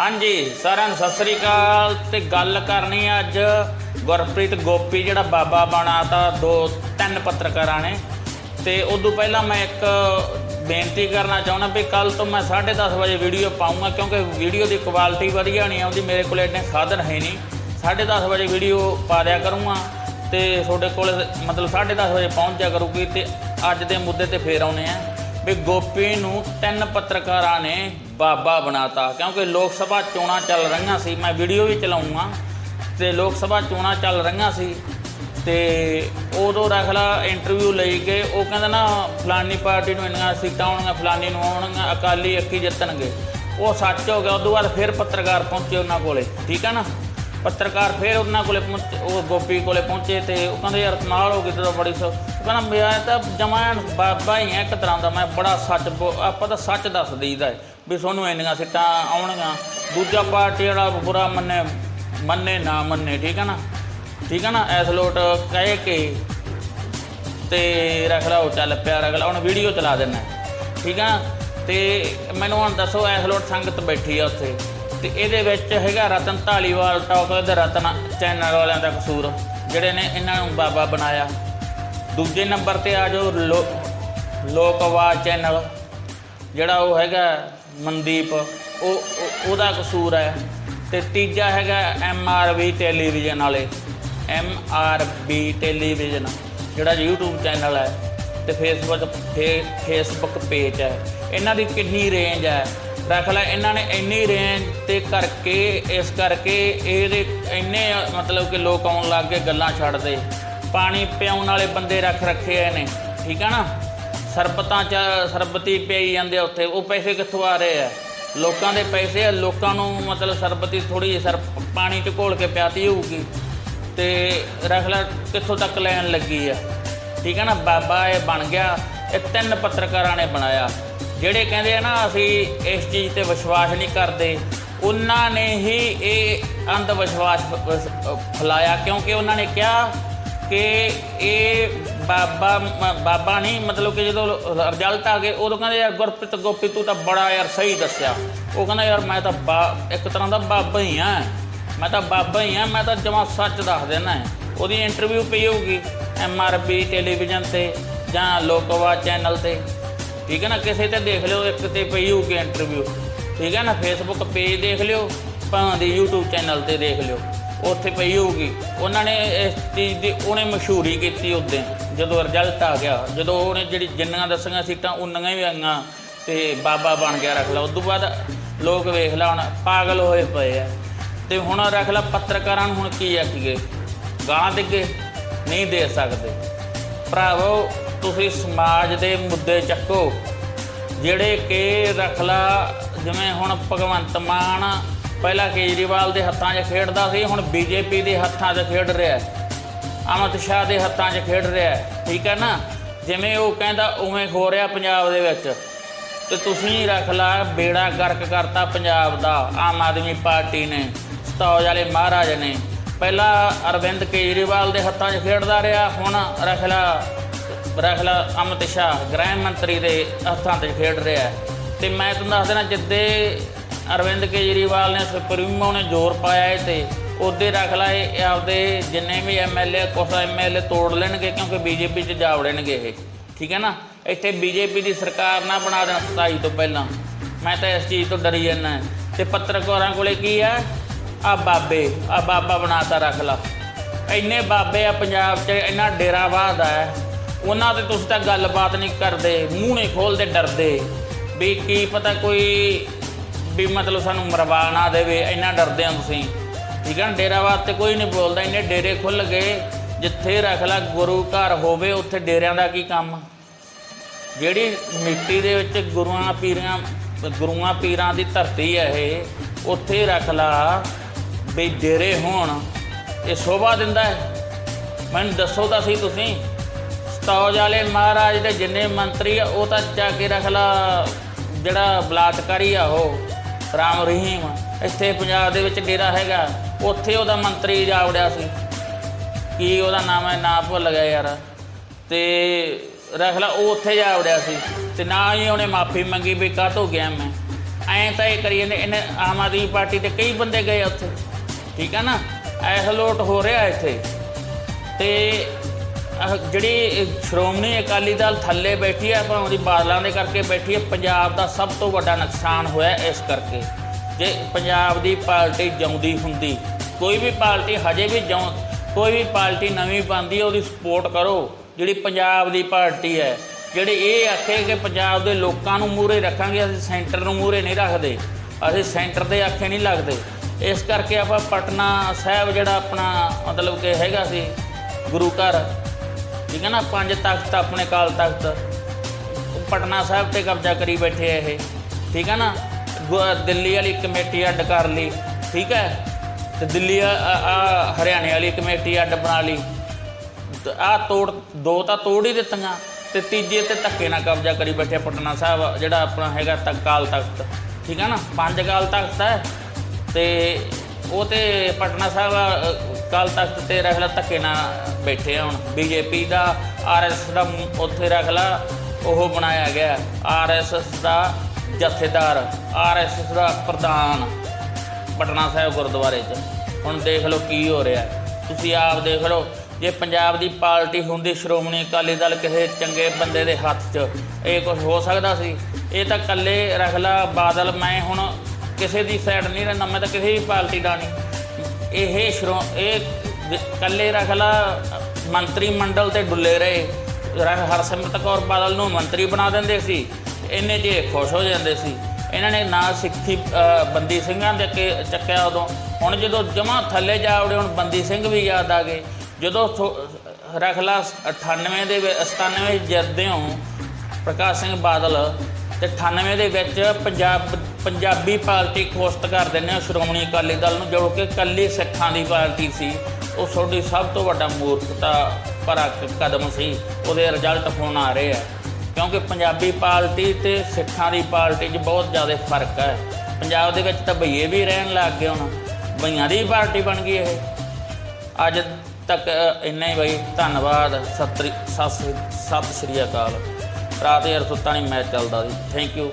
ਹਾਂਜੀ, ਸਾਰਿਆਂ ਨੂੰ ਸਤਿ ਸ੍ਰੀ ਅਕਾਲ ਤੇ ਗੱਲ ਕਰਨੀ ਅੱਜ ਗੁਰਪ੍ਰੀਤ ਗੋਪੀ, ਜਿਹੜਾ ਬਾਬਾ ਬਣਾਤਾ ਦੋ, ਤਿੰਨ ਪੱਤਰਕਾਰਾਂ ਨੇ। ਤੇ ਉਦੋਂ ਪਹਿਲਾਂ ਮੈਂ ਇੱਕ ਬੇਨਤੀ ਕਰਨਾ ਚਾਹੁੰਦਾ ਵੀ ਕੱਲ ਤੋਂ ਮੈਂ 10:30 ਵਜੇ ਵੀਡੀਓ ਪਾਉਂਗਾ ਕਿਉਂਕਿ ਵੀਡੀਓ ਦੀ ਕੁਆਲਿਟੀ ਵਧੀਆ ਨਹੀਂ ਆਉਂਦੀ, ਮੇਰੇ ਕੋਲ ਇੰਨੇ ਸਾਧਨ ਹੈ ਨਹੀਂ। 10:30 ਵਜੇ ਵੀਡੀਓ ਪਾ ਦਿਆ ਕਰੂੰਗਾ ਤੇ ਤੁਹਾਡੇ ਕੋਲ ਮਤਲਬ 10:30 ਵਜੇ ਪਹੁੰਚ ਜਾ ਕਰੂਗੀ ਤੇ ਅੱਜ ਦੇ ਮੁੱਦੇ ਤੇ ਫੇਰ ਆਉਨੇ ਆ। ਵੀ ਗੋਪੀ ਨੂੰ ਤਿੰਨ ਪੱਤਰਕਾਰਾਂ ਨੇ ਬਾਬਾ ਬਣਾਤਾ, ਕਿਉਂਕਿ ਲੋਕ ਸਭਾ ਚੋਣਾਂ ਚੱਲ ਰਹੀਆਂ ਸੀ, ਮੈਂ ਵੀਡੀਓ ਵੀ ਚਲਾਉਂਗਾ, ਤੇ ਲੋਕ ਸਭਾ ਚੋਣਾਂ ਚੱਲ ਰਹੀਆਂ ਸੀ, ਤੇ ਉਦੋਂ ਰਖਲਾ ਇੰਟਰਵਿਊ ਲਈ ਗਏ, ਉਹ ਕਹਿੰਦਾ ਨਾ ਫਲਾਨੀ ਪਾਰਟੀ ਨੂੰ ਇੰਨੀਆਂ ਸੀਟਾਂ ਆਉਣਗੀਆਂ, ਫਲਾਨੀ ਨੂੰ ਆਉਣਗੀਆਂ, ਅਕਾਲੀ ਅੱਕੀ ਜਿੱਤਣਗੇ। ਉਹ ਸੱਚ ਹੋ ਗਿਆ, ਉਦੋਂ ਬਾਅਦ ਫਿਰ ਪੱਤਰਕਾਰ ਪਹੁੰਚੇ ਉਹਨਾਂ ਕੋਲੇ, ਠੀਕ ਹੈ ਨਾ? ਪੱਤਰਕਾਰ ਫਿਰ ਉਹਨਾਂ ਕੋਲੇ ਪਹੁੰਚ, ਉਹ ਗੋਪੀ ਕੋਲੇ ਪਹੁੰਚੇ ਤੇ ਉਹ ਕਹਿੰਦੇ ਯਾਰ ਨਾਲ ਹੋ ਗਈ ਤੇ ਬੜੀ ਸੋ ਕਹਿੰਦਾ ਮੈਂ ਤਾਂ ਜਮਾਨ ਬਾਬਾ ਹੀ ਆ ਇੱਕ ਤਰ੍ਹਾਂ ਦਾ, ਮੈਂ ਬੜਾ ਸੱਚ ਬੋ- ਆਪਾਂ ਤਾਂ ਸੱਚ ਦੱਸ ਦਈਦਾ ਵੀ ਤੁਹਾਨੂੰ ਇੰਨੀਆਂ ਸੀਟਾਂ ਆਉਣਗੀਆਂ, ਦੂਜਾ ਪਾਰਟੀ ਵਾਲਾ ਬੁਰਾ ਮੰਨੇ ਮੰਨੇ ਨਾ ਮੰਨੇ, ਠੀਕ ਹੈ ਨਾ? ਠੀਕ ਹੈ ਨਾ? ਐਸ ਲੋਟ ਕਹਿ ਕੇ ਤੇ ਰੱਖ ਲਾ, ਉਹ ਚੱਲ ਪਿਆ ਰੱਖ ਲਾ, ਹੁਣ ਵੀਡੀਓ ਚਲਾ ਦੇਣਾ ਠੀਕ ਆ ਤੇ ਮੈਨੂੰ ਹੁਣ ਦੱਸੋ ਐਸ ਲੋਟ ਸੰਗਤ ਬੈਠੀ ਆ ਉੱਥੇ। ਤੇ ਇਹਦੇ ਵਿੱਚ ਹੈਗਾ ਰਤਨ ਢਾਲੀਵਾਲ ਟਾਕ ਦੇ ਰਤਨ ਚੈਨਲ ਵਾਲਿਆਂ ਦਾ ਕਸੂਰ, ਜਿਹੜੇ ਨੇ ਇਹਨਾਂ ਨੂੰ ਬਾਬਾ ਬਣਾਇਆ। ਦੂਜੇ ਨੰਬਰ ਤੇ ਆ ਜੋ ਲੋਕ ਆਵਾਜ਼ ਚੈਨਲ ਜਿਹੜਾ ਉਹ ਹੈਗਾ ਮਨਦੀਪ, ਉਹ ਉਹਦਾ ਕਸੂਰ ਹੈ। ਤੇ ਤੀਜਾ ਹੈਗਾ ਐੱਮ ਆਰ ਵੀ ਟੈਲੀਵਿਜ਼ਨ ਵਾਲੇ ਐੱਮ ਆਰ ਬੀ ਟੈਲੀਵਿਜ਼ਨ ਜਿਹੜਾ YouTube ਚੈਨਲ ਹੈ ਤੇ ਫੇਸਬੁੱਕ ਫੇ- ਫੇਸਬੁੱਕ ਪੇਜ ਹੈ। ਇਹਨਾਂ ਦੀ ਕਿੰਨੀ ਰੇਂਜ ਹੈ? ਰੱਖ ਲੈ ਇਹਨਾਂ ਨੇ ਇੰਨੀ ਰੇਂਜ ਤੇ ਕਰਕੇ, ਇਸ ਕਰਕੇ ਇਹਦੇ ਇੰਨੇ, ਮਤਲਬ ਕਿ ਲੋਕ ਆਉਣ ਲੱਗ ਗਏ ਗੱਲਾਂ ਛੱਡਦੇ। ਪਾਣੀ ਪਿਆਉਣ ਵਾਲੇ ਬੰਦੇ ਰੱਖ ਰੱਖੇ ਆ ਨੇ ਠੀਕ ਹੈ ਨਾ? ਸਰਬਤਾਂ ਚ ਸਰਬਤੀ ਪਈ ਜਾਂਦੇ ਆ ਉੱਥੇ, ਉਹ ਪੈਸੇ ਕਿੱਥੋਂ ਆ ਰਹੇ ਆ? ਲੋਕਾਂ ਦੇ ਪੈਸੇ ਆ, ਲੋਕਾਂ ਨੂੰ ਮਤਲਬ ਸਰਬਤੀ ਥੋੜੀ ਜਿਹੀ ਸਰ ਪਾਣੀ ਚ ਘੋਲ ਕੇ ਪਿਆਤੀ ਹੋਊਗੀ। ਤੇ ਰੱਖ ਲੈ ਕਿੱਥੋਂ ਤੱਕ ਲੈਣ ਲੱਗੀ ਆ? ਠੀਕ ਹੈ ਨਾ? ਬਾਬਾ ਇਹ ਬਣ ਗਿਆ, ਇਹ ਤਿੰਨ ਪੱਤਰਕਾਰਾਂ ਨੇ ਬਣਾਇਆ। ਜਿਹੜੇ ਕਹਿੰਦੇ ਆ ਨਾ, ਅਸੀਂ ਇਸ ਚੀਜ਼ ਤੇ ਵਿਸ਼ਵਾਸ ਨਹੀਂ ਕਰਦੇ, ਉਹਨਾਂ ਨੇ ਹੀ ਇਹ ਅੰਧ ਵਿਸ਼ਵਾਸ ਫ- ਫੈਲਾਇਆ, ਕਿਉਂਕਿ ਉਹਨਾਂ ਨੇ ਕਿਹਾ ਕਿ ਇਹ ਬਾਬਾ ਬਾਬਾ ਨਹੀਂ, ਮਤਲਬ ਕਿ ਜਦੋਂ ਰਿਜ਼ਲਟ ਆ ਗਏ, ਉਦੋਂ ਕਹਿੰਦੇ ਯਾਰ ਗੁਰਪ੍ਰੀਤ ਗੋਪੀ, ਤੂੰ ਤਾਂ ਬੜਾ ਯਾਰ ਸਹੀ ਦੱਸਿਆ। ਉਹ ਕਹਿੰਦਾ, ਯਾਰ, ਮੈਂ ਤਾਂ ਬਾ- ਇੱਕ ਤਰ੍ਹਾਂ ਦਾ ਬਾਬਾ ਹੀ ਆ। ਮੈਂ ਤਾਂ ਬਾਬਾ ਹੀ ਆ, ਮੈਂ ਤਾਂ ਜਮਾ ਸੱਚ ਦੱਸ ਦੇਣਾ ਉਹਦੀ ਇੰਟਰਵਿਊ ਪਈ ਹੋਊਗੀ ਐਮਆਰਬੀ ਟੈਲੀਵਿਜ਼ਨ ਤੇ ਜਾਂ ਲੋਕਵਾ ਚੈਨਲ ਤੇ। ਠੀਕ ਹੈ ਨਾ, ਕਿਸੇ ਤੇ ਦੇਖ ਲਿਓ, ਇੱਕ ਤੇ ਪਈ ਹੋਊਗੀ ਇੰਟਰਵਿਊ ਠੀਕ ਹੈ ਨਾ ਫੇਸਬੁੱਕ ਪੇਜ ਦੇਖ ਲਿਓ, ਭਾਵੇਂ ਦੀ YouTube ਚੈਨਲ ਤੇ ਦੇਖ ਲਿਓ, ਉੱਥੇ ਪਈ ਹੋਊਗੀ। ਉਹਨਾਂ ਨੇ ਇਸ ਚੀਜ਼ ਦੀ, ਉਹਨੇ ਮਸ਼ਹੂਰੀ ਕੀਤੀ ਉਦੋਂ ਜਦੋਂ ਰਿਜ਼ਲਟ ਆ ਗਿਆ। ਜਦੋਂ ਉਹਨੇ ਜਿਹੜੀ ਜਿੰਨੀਆਂ ਦੱਸੀਆਂ ਸੀਟਾਂ, ਉਨੀਆਂ ਹੀ ਆਈਆਂ, ਤੇ ਬਾਬਾ ਬਣ ਗਿਆ, ਰੱਖ ਲਾ। ਉਸ ਤੋਂ ਬਾਅਦ ਲੋਕ ਵੇਖ ਲਾ, ਹੁਣ ਪਾਗਲ ਹੋਏ ਪਏ ਆ। ਤੇ ਹੁਣ ਰੱਖ ਲਾ, ਪੱਤਰਕਾਰਾਂ ਨੂੰ ਹੁਣ ਕੀ ਆਖੀਏ? ਗਾਲਾਂ ਦੇਗੇ ਨਹੀਂ ਦੇ ਸਕਦੇ। ਭਰਾਵੋ ਤੁਸੀਂ ਸਮਾਜ ਦੇ ਮੁੱਦੇ ਚੱਕੋ, ਜਿਹੜੇ ਕਿ ਰਖਲਾ ਜਿਵੇਂ ਹੁਣ ਭਗਵੰਤ ਮਾਨ ਪਹਿਲਾਂ ਕੇਜਰੀਵਾਲ ਦੇ ਹੱਥਾਂ 'ਚ ਖੇਡਦਾ ਸੀ, ਹੁਣ ਬੀਜੇਪੀ ਦੇ ਹੱਥਾਂ 'ਚ ਖੇਡ ਰਿਹਾ ਹੈ। ਅਮਿਤ ਸ਼ਾਹ ਦੇ ਹੱਥਾਂ 'ਚ ਖੇਡ ਰਿਹਾ ਹੈ, ਠੀਕ ਹੈ ਨਾ? ਜਿਵੇਂ ਉਹ ਕਹਿੰਦਾ, ਉਵੇਂ ਹੋ ਰਿਹਾ ਪੰਜਾਬ ਦੇ ਵਿੱਚ। ਤੇ ਤੁਸੀਂ ਰੱਖ ਲਾ, ਬੇੜਾ ਗਰਕ ਕਰਤਾ ਪੰਜਾਬ ਦਾ, ਆਮ ਆਦਮੀ ਪਾਰਟੀ ਨੇ, ਸਤੌਜ ਵਾਲੇ ਮਹਾਰਾਜ ਨੇ। ਪਹਿਲਾਂ ਅਰਵਿੰਦ ਕੇਜਰੀਵਾਲ ਦੇ ਹੱਥਾਂ 'ਚ ਖੇਡਦਾ ਰਿਹਾ, ਹੁਣ ਰੱਖ ਲਾ ਰਖਲਾ ਅਮਿਤ ਸ਼ਾਹ ਗ੍ਰਹਿ ਮੰਤਰੀ ਦੇ ਹੱਥਾਂ 'ਤੇ ਖੇਡ ਰਿਹਾ ਹੈ। ਤੇ ਮੈਂ ਤੁਹਾਨੂੰ ਦੱਸ ਦੇਣਾ ਜਿੱਦੇ ਅਰਵਿੰਦ ਕੇਜਰੀਵਾਲ ਨੇ ਸੁਪਰੀਮੋ ਨੇ ਜ਼ੋਰ ਪਾਇਆ ਹੈ ਤੇ ਉਹਦੇ ਰਖਲਾ ਇਹ ਆਪਦੇ ਜਿੰਨੇ ਵੀ ਐਮਐਲਏ ਕੁਛ ਐਮਐਲਏ ਤੋੜ ਲੈਣਗੇ ਕਿਉਂਕਿ ਬੀਜੇਪੀ 'ਚ ਜਾ ਵੜਨਗੇ ਇਹ। ਠੀਕ ਹੈ ਨਾ? ਇੱਥੇ ਬੀਜੇਪੀ ਦੀ ਸਰਕਾਰ ਨਾ ਬਣਾ ਦੇਣ 27 ਤੋਂ ਪਹਿਲਾਂ। ਮੈਂ ਤਾਂ ਇਸ ਚੀਜ਼ ਤੋਂ ਡਰੀ ਜਾਂਦਾ ਤੇ ਪੱਤਰਕਾਰਾਂ ਕੋਲੇ ਕੀ ਆ? ਆ ਬਾਬੇ, ਆ ਬਾਬਾ ਬਣਾਤਾ ਰੱਖ ਲਾ ਇੰਨੇ ਬਾਬੇ ਆ ਪੰਜਾਬ 'ਚ, ਇੰਨਾ ਡੇਰਾਵਾਦ ਹੈ। ਉਹਨਾਂ ਤੇ ਤੁਸੀਂ ਤਾਂ ਗੱਲਬਾਤ ਨਹੀਂ ਕਰਦੇ, ਮੂੰਹ ਨਹੀਂ ਖੋਲਦੇ, ਡਰਦੇ। ਵੀ ਕੀ ਪਤਾ ਕੋਈ, ਵੀ ਮਤਲਬ ਸਾਨੂੰ ਮਰਵਾ ਨਾ ਦੇਵੇ, ਇੰਨਾ ਡਰਦੇ ਆ ਤੁਸੀਂ। ਠੀਕ ਹੈ ਨਾ ਡੇਰਾਵਾਦ ਤੇ ਕੋਈ ਨਹੀਂ ਬੋਲਦਾ, ਇੰਨੇ ਡੇਰੇ ਖੁੱਲ ਗਏ, ਜਿੱਥੇ ਰੱਖ ਲਾ ਗੁਰੂ ਘਰ ਹੋਵੇ, ਉੱਥੇ ਡੇਰਿਆਂ ਦਾ ਕੀ ਕੰਮ? ਜਿਹੜੀ ਮਿੱਟੀ ਦੇ ਵਿੱਚ ਗੁਰੂਆਂ ਪੀਰਾਂ ਗੁਰੂਆਂ ਪੀਰਾਂ ਦੀ ਧਰਤੀ ਹੈ ਇਹ, ਉੱਥੇ ਰੱਖ ਲਾ, ਵੀ ਡੇਰੇ ਹੋਣ, ਇਹ ਸ਼ੋਭਾ ਦਿੰਦਾ ਹੈ। ਮੈਨੂੰ ਦੱਸੋ ਤਾਂ ਸਹੀ ਤੁਸੀਂ। ਤੌਜ ਵਾਲੇ ਮਹਾਰਾਜ ਦੇ ਜਿੰਨੇ ਮੰਤਰੀ ਆ, ਉਹ ਤਾਂ ਚੱਕ ਕੇ ਰੱਖ ਲਾ ਜਿਹੜਾ ਬਲਾਤਕਾਰੀ ਆ ਉਹ, ਰਾਮ ਰਹੀਮ। ਇੱਥੇ ਪੰਜਾਬ ਦੇ ਵਿੱਚ ਡੇਰਾ ਹੈਗਾ, ਉੱਥੇ ਉਹਦਾ ਮੰਤਰੀ ਜਾ ਵੜਿਆ ਸੀ। ਕੀ ਉਹਦਾ ਨਾਮ ਹੈ, ਨਾ ਭੁੱਲ ਗਿਆ ਯਾਰ। ਤੇ ਰੱਖ ਲਾ, ਉਹ ਉੱਥੇ ਜਾ ਵੜਿਆ ਸੀ। ਤੇ ਨਾ ਹੀ ਉਹਨੇ ਮਾਫੀ ਮੰਗੀ ਵੀ ਕਾਹਤੋਂ ਗਿਆ ਮੈਂ। ਐਂ ਤਾਂ ਇਹ ਕਰੀ ਜਾਂਦੇ, ਇਹਨੇ ਆਮ ਆਦਮੀ ਪਾਰਟੀ ਦੇ ਕਈ ਬੰਦੇ ਗਏ ਉੱਥੇ। ਠੀਕ ਆ ਨਾ? ਐਸ ਹੋ ਰਿਹਾ ਇੱਥੇ। ਤੇ ਆਹ ਜਿਹੜੀ ਸ਼੍ਰੋਮਣੀ ਅਕਾਲੀ ਦਲ ਥੱਲੇ ਬੈਠੀ ਹੈ ਭਾਵੇਂ ਦੀ ਬਾਦਲਾਂ ਦੇ ਕਰਕੇ ਬੈਠੀ ਹੈ ਪੰਜਾਬ ਦਾ ਸਭ ਤੋਂ ਵੱਡਾ ਨੁਕਸਾਨ ਹੋਇਆ ਇਸ ਕਰਕੇ। ਜੇ ਪੰਜਾਬ ਦੀ ਪਾਰਟੀ ਜਿਉਂਦੀ ਹੁੰਦੀ, ਕੋਈ ਵੀ ਪਾਰਟੀ ਹਜੇ ਵੀ ਜਿਉਂ, ਕੋਈ ਵੀ ਪਾਰਟੀ ਨਵੀਂ ਬਣਦੀ ਹੈ ਉਹਦੀ ਸਪੋਰਟ ਕਰੋ। ਜਿਹੜੀ ਪੰਜਾਬ ਦੀ ਪਾਰਟੀ ਹੈ, ਜਿਹੜੇ ਇਹ ਆਖੇ ਕਿ ਪੰਜਾਬ ਦੇ ਲੋਕਾਂ ਨੂੰ ਮੂਹਰੇ ਰੱਖਾਂਗੇ, ਅਸੀਂ ਸੈਂਟਰ ਨੂੰ ਮੂਹਰੇ ਨਹੀਂ ਰੱਖਦੇ। ਅਸੀਂ ਸੈਂਟਰ ਦੇ ਆਖੇ ਨਹੀਂ ਲੱਗਦੇ। ਇਸ ਕਰਕੇ ਆਪਾਂ ਪਟਨਾ ਸਾਹਿਬ ਜਿਹੜਾ ਆਪਣਾ ਮਤਲਬ ਕਿ ਹੈਗਾ ਸੀ, ਗੁਰੂ ਘਰ ਠੀਕ ਹੈ ਨਾ, ਪੰਜ ਤਖਤ ਆਪਣੇ ਕਾਲ ਤਖਤ। ਪਟਨਾ ਸਾਹਿਬ ਤੇ ਕਬਜ਼ਾ ਕਰੀ ਬੈਠੇ ਆ ਇਹ। ਠੀਕ ਹੈ ਨਾ, ਗੁ- ਦਿੱਲੀ ਵਾਲੀ ਕਮੇਟੀ ਅੱਡ ਕਰ ਲਈ, ਠੀਕ ਹੈ। ਤੇ ਦਿੱਲੀ ਆ ਆ ਹਰਿਆਣੇ ਵਾਲੀ ਕਮੇਟੀ ਅੱਡ ਬਣਾ ਲਈ। ਆ ਤੋੜ, ਦੋ ਤਾਂ ਤੋੜ ਹੀ ਦਿੱਤੀਆਂ, ਤੇ ਤੀਜੇ ਤੇ ਧੱਕੇ ਨਾਲ ਕਬਜ਼ਾ ਕਰੀ ਬੈਠੇ ਪਟਨਾ ਸਾਹਿਬ, ਜਿਹੜਾ ਆਪਣਾ ਹੈਗਾ ਤਕਾਲ ਤਖਤ। ਠੀਕ ਹੈ ਨਾ, ਪੰਜ ਕਾਲ ਤਖਤ ਹੈ, ਤੇ ਉਹ ਤੇ ਪਟਨਾ ਸਾਹਿਬ ਅ, ਤਖਤ ਤੇ ਰਖਲਾ ਧੱਕੇ ਨਾਲ ਬੈਠੇ ਆ ਹੁਣ। ਬੀਜੇਪੀ ਦਾ ਆਰਐਸ ਦਾ ਮ- ਉੱਥੇ ਰਖਲਾ ਉਹ ਬਣਾਇਆ ਗਿਆ। ਆਰਐਸਐਸ ਦਾ ਜਥੇਦਾਰ ਆਰਐਸਐਸ ਦਾ ਪ੍ਰਧਾਨ ਪਟਨਾ ਸਾਹਿਬ ਗੁਰਦੁਆਰੇ 'ਚ। ਹੁਣ ਦੇਖ ਲਓ ਕੀ ਹੋ ਰਿਹਾ। ਤੁਸੀਂ ਆਪ ਦੇਖ ਲਓ ਜੇ ਪੰਜਾਬ ਦੀ ਪਾਰਟੀ ਹੁੰਦੀ ਸ਼੍ਰੋਮਣੀ ਅਕਾਲੀ ਦਲ ਕਿਸੇ ਚੰਗੇ ਬੰਦੇ ਦੇ ਹੱਥ 'ਚ ਇਹ ਕੁਝ ਹੋ ਸਕਦਾ ਸੀ? ਇਹ ਤਾਂ ਕੱਲੇ ਰਖਲਾ ਬਾਦਲ ਮੈਂ ਹੁਣ ਕਿਸੇ ਦੀ ਸਾਈਡ ਨਹੀਂ ਰਹਿੰਦਾ, ਮੈਂ ਤਾਂ ਕਿਸੇ ਵੀ ਪਾਰਟੀ ਦਾ ਨਹੀਂ। ਇਹ ਸ਼੍ਰੋ, ਇਹ ਜ- ਕੱਲੇ ਰੱਖ ਮੰਤਰੀ ਮੰਡਲ ਤੇ ਡੁੱਲੇ ਰਹੇ। ਹਰਸਿਮਰਤ ਕੌਰ ਬਾਦਲ ਨੂੰ ਮੰਤਰੀ ਬਣਾ ਦਿੰਦੇ ਸੀ, ਇੰਨੇ 'ਚ ਖੁਸ਼ ਹੋ ਜਾਂਦੇ ਸੀ। ਇਹਨਾਂ ਨੇ ਨਾ ਸਿੱਖੀ ਬੰਦੀ ਸਿੰਘਾਂ ਦੇ ਕੇ ਚੱਕਿਆ ਉਦੋਂ। ਹੁਣ ਜਦੋਂ ਜਮਾ ਥੱਲੇ ਜਾ ਵੜੇ ਹੁਣ ਬੰਦੀ ਸਿੰਘ ਵੀ ਯਾਦ ਆ ਗਏ। ਜਦੋਂ ਥੋ- ਰੱਖ ਲਾ 98 ਦੇ ਵਿੱਚ 97 ਵਿੱਚ ਜਿੱਤਦੇ ਹੋ ਪ੍ਰਕਾਸ਼ ਸਿੰਘ ਬਾਦਲ ਤੇ 98 ਦੇ ਵਿੱਚ ਪੰਜਾਬ ਪੰਜਾਬੀ ਪਾਰਟੀ ਖੋਸਤ ਕਰ ਦਿੰਦੇ ਆ ਸ਼੍ਰੋਮਣੀ ਅਕਾਲੀ ਦਲ ਨੂੰ, ਜੋ ਕਿ ਇਕੱਲੀ ਸਿੱਖਾਂ ਦੀ ਪਾਰਟੀ ਸੀ। ਉਹ ਤੁਹਾਡੀ ਸਭ ਤੋਂ ਵੱਡਾ ਮੂਰਖਤਾ ਭਰਾ ਕਦਮ ਸੀ। ਉਹਦੇ ਰਿਜ਼ਲਟ ਹੁਣ ਆ ਰਹੇ ਆ। ਕਿਉਂਕਿ ਪੰਜਾਬੀ ਪਾਰਟੀ ਤੇ ਸਿੱਖਾਂ ਦੀ ਪਾਰਟੀ 'ਚ ਬਹੁਤ ਜ਼ਿਆਦਾ ਫ਼ਰਕ ਹੈ। ਪੰਜਾਬ ਦੇ ਵਿੱਚ ਤਾਂ ਭਈਏ ਵੀ ਰਹਿਣ ਲੱਗ ਗਏ ਹੁਣ। ਭਈਆਂ ਦੀ ਪਾਰਟੀ ਬਣ ਗਈ ਇਹ। ਅੱਜ ਤੱਕ ਇੰਨਾ ਹੀ ਬਈ। ਧੰਨਵਾਦ। ਸਤਿ ਸਤਿ ਸਤਿ ਸ਼੍ਰੀ ਅਕਾਲ। ਰਾਤ ਯਾਰ ਸੁੱਤਾ ਨਹੀਂ ਮੈਚ ਚੱਲਦਾ ਸੀ। Thank you